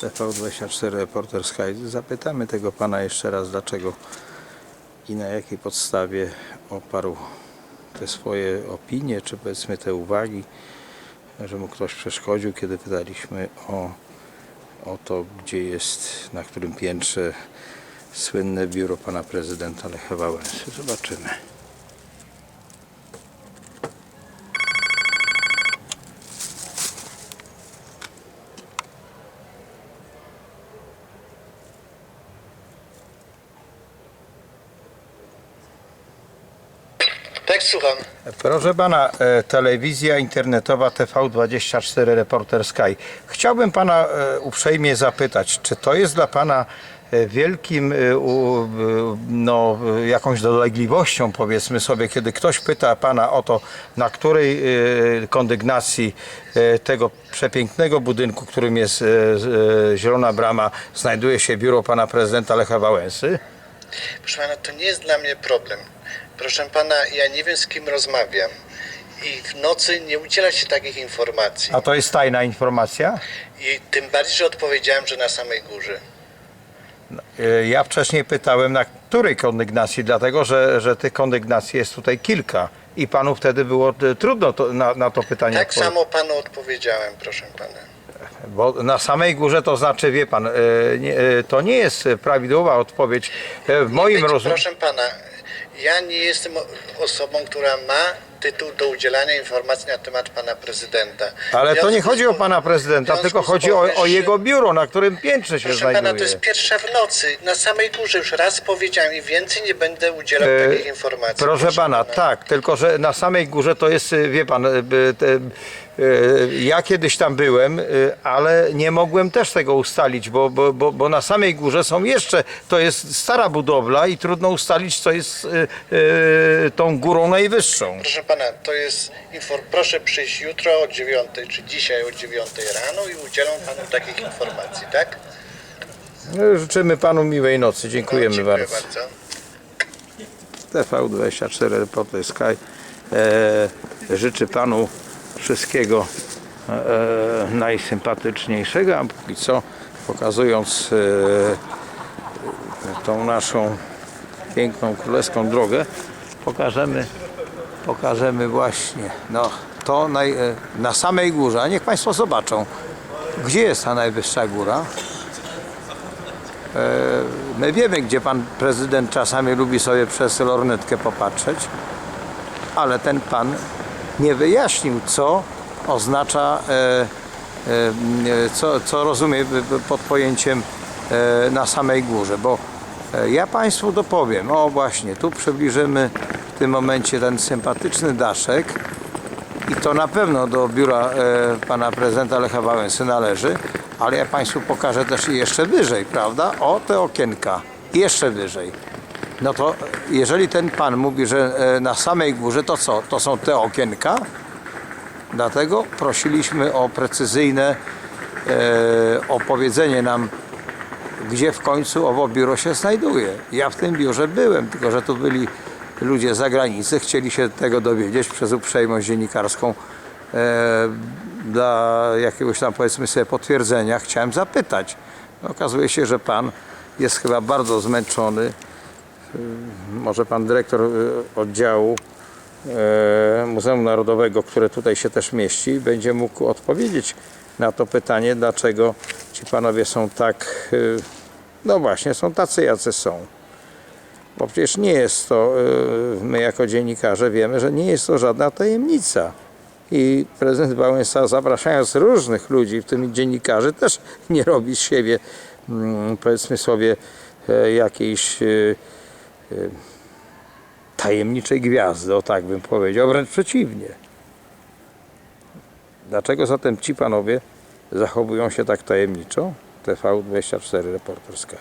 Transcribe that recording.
TV24 Reporter Sky. Zapytamy tego pana jeszcze raz, dlaczego i na jakiej podstawie oparł te swoje opinie, czy powiedzmy te uwagi, że mu ktoś przeszkodził, kiedy pytaliśmy o, o to, gdzie jest, na którym piętrze słynne biuro pana prezydenta Lecha Wałęsy. Zobaczymy. Tak, słucham. Proszę pana, e, telewizja internetowa TV24 Reporter Sky. Chciałbym pana e, uprzejmie zapytać, czy to jest dla pana e, wielkim, no, jakąś dolegliwością, powiedzmy sobie, kiedy ktoś pyta pana o to, na której kondygnacji tego przepięknego budynku, którym jest Zielona Brama, znajduje się biuro pana prezydenta Lecha Wałęsy? Proszę pana, to nie jest dla mnie problem. Proszę pana, ja nie wiem z kim rozmawiam. I w nocy nie udziela się takich informacji. A to jest tajna informacja? I tym bardziej, że odpowiedziałem, że na samej górze. E, Ja wcześniej pytałem, na której kondygnacji, dlatego że, że tych kondygnacji jest tutaj kilka i panu wtedy było e, trudno to, na, na to pytanie Tak odpowiedzieć. samo panu odpowiedziałem, proszę pana. Bo na samej górze to znaczy, wie pan, e, nie, e, to nie jest prawidłowa odpowiedź. E, W moim rozumieniu. Proszę pana, ja nie jestem osobą, która ma tytuł do udzielania informacji na temat pana prezydenta. Ale to nie chodzi o pana prezydenta, tylko chodzi o, o jego biuro, na którym piętrze się Proszę pana, znajduje. to jest pierwsza w nocy, na samej górze. Już raz powiedziałem i więcej nie będę udzielał E, takich informacji. Proszę pana, tak, tylko że na samej górze to jest, y, wie pan, y, y, te, ja kiedyś tam byłem, y, ale nie mogłem też tego ustalić, bo, bo, bo, bo na samej górze są jeszcze, to jest stara budowla i trudno ustalić, co jest y, tą górą najwyższą. Proszę pana, to jest proszę przyjść jutro o 9 czy dzisiaj o 9 rano i udzielą panu takich informacji, tak? No, Życzymy panu miłej nocy, dziękujemy Dziękuję bardzo. bardzo. TV24 Reporter Sky e, życzy Panu wszystkiego e, najsympatyczniejszego, a póki co pokazując e, tą naszą piękną królewską drogę pokażemy, pokażemy właśnie no, to naj, e, na samej górze, a niech Państwo zobaczą gdzie jest ta najwyższa góra. My wiemy, gdzie pan prezydent czasami lubi sobie przez lornetkę popatrzeć, ale ten pan nie wyjaśnił, co oznacza, e, e, e, co, co rozumie pod pojęciem na samej górze, bo ja Państwu dopowiem, o właśnie, tu przybliżymy w tym momencie ten sympatyczny daszek i to na pewno do biura pana prezydenta Lecha Wałęsy należy, ale ja Państwu pokażę też jeszcze wyżej, prawda? O, te okienka. Jeszcze wyżej. No to jeżeli ten pan mówi, że e, na samej górze, to co? To są te okienka? Dlatego prosiliśmy o precyzyjne e, opowiedzenie nam, gdzie w końcu owo biuro się znajduje. Ja w tym biurze byłem, tylko że tu byli ludzie z zagranicy, chcieli się tego dowiedzieć przez uprzejmość dziennikarską. E, dla jakiegoś tam powiedzmy sobie potwierdzenia chciałem zapytać. Okazuje się, że pan jest chyba bardzo zmęczony. Y, Może pan dyrektor y, oddziału e, Muzeum Narodowego, które tutaj się też mieści, będzie mógł odpowiedzieć na to pytanie, dlaczego ci panowie są tak, y, no właśnie, są tacy, jacy są. Bo przecież nie jest to, y, my jako dziennikarze wiemy, że nie jest to żadna tajemnica. I prezydent Wałęsa zapraszając różnych ludzi, w tym dziennikarzy, też nie robi z siebie, mm, powiedzmy sobie, jakiejś y, y, tajemniczej gwiazdy, o tak bym powiedział, wręcz przeciwnie. Dlaczego zatem ci panowie zachowują się tak tajemniczo? TV24 Reporter Sky.